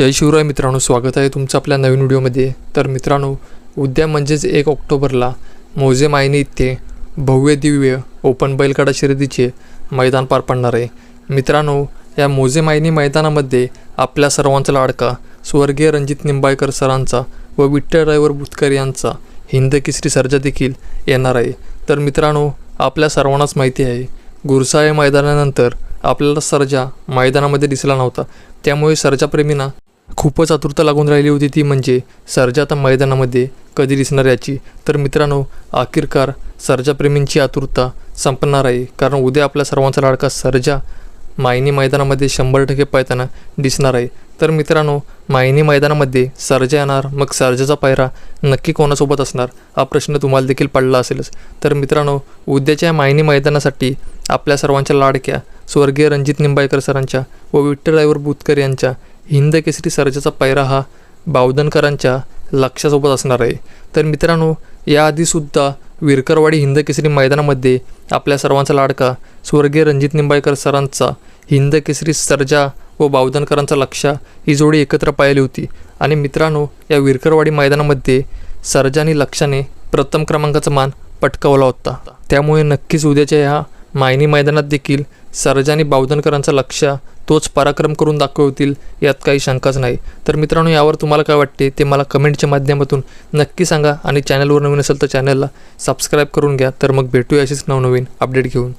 जय शिवराय मित्रांनो स्वागत आहे तुमचं आपल्या नवीन व्हिडिओमध्ये. तर मित्रांनो उद्या म्हणजेच एक ऑक्टोबरला मोजे मायने इथे भव्य दिव्य ओपन बैलगाडा शर्यतीचे मैदान पार पडणार आहे. मित्रांनो या मोजे मायनी मैदानामध्ये आपल्या सर्वांचा लाडका स्वर्गीय रणजित निंबाळकर सरांचा व विठ्ठल ड्रायव्हर बुतकर यांचा हिंद किसरी सर्जा देखील येणार आहे. तर मित्रांनो आपल्या सर्वांनाच माहिती आहे गुरसा मैदानानंतर आपल्याला सर्जा मैदानामध्ये दिसला नव्हता. त्यामुळे सर्जाप्रेमींना खूपच आतुरता लागून राहिली होती ती म्हणजे सर्जा आता मैदानामध्ये कधी दिसणार याची. तर मित्रांनो आखिरकार सर्जाप्रेमींची आतुरता संपणार आहे. कारण उद्या आपल्या सर्वांचा लाडका सर्जा मायनी मैदानामध्ये शंभर टक्के पायताना दिसणार आहे. तर मित्रांनो मायनी मैदानामध्ये सर्जा येणार मग सर्जाचा पायरा नक्की कोणासोबत असणार? हा प्रश्न तुम्हाला देखील पडला असेलच. तर मित्रांनो उद्याच्या या मायनी मैदानासाठी आपल्या सर्वांच्या लाडक्या स्वर्गीय रणजित निंबाळकर सरांच्या व विठ्ठल ड्रायव्हर बुतकर यांच्या हिंद केसरी सर्जाचा पायरा हा बावधनकरांच्या लक्षासोबत असणार आहे. तर मित्रांनो याआधीसुद्धा विरकरवाडी हिंद केसरी मैदानामध्ये आपल्या सर्वांचा लाडका स्वर्गीय रणजित निंबाळकर सरांचा हिंद केसरी सर्जा व बावधनकरांचा लक्षा ही जोडी एकत्र पाहिली होती. आणि मित्रांनो या विरकरवाडी मैदानामध्ये सर्जानी लक्षाने प्रथम क्रमांकाचा मान पटकावला होता. त्यामुळे नक्कीच उद्याच्या ह्या मायनी मैदानात देखील सर्जा आणि बावधनकरांचा लक्ष तोच पराक्रम करून दाखवतील यात काही शंकाच नाही. तर मित्रांनो यावर तुम्हाला काय वाटते ते मला कमेंटच्या माध्यमातून नक्की सांगा आणि चॅनलवर नवीन असेल तर चॅनलला सबस्क्राईब करून घ्या. तर मग भेटूया अशीच नवनवीन अपडेट घेऊन.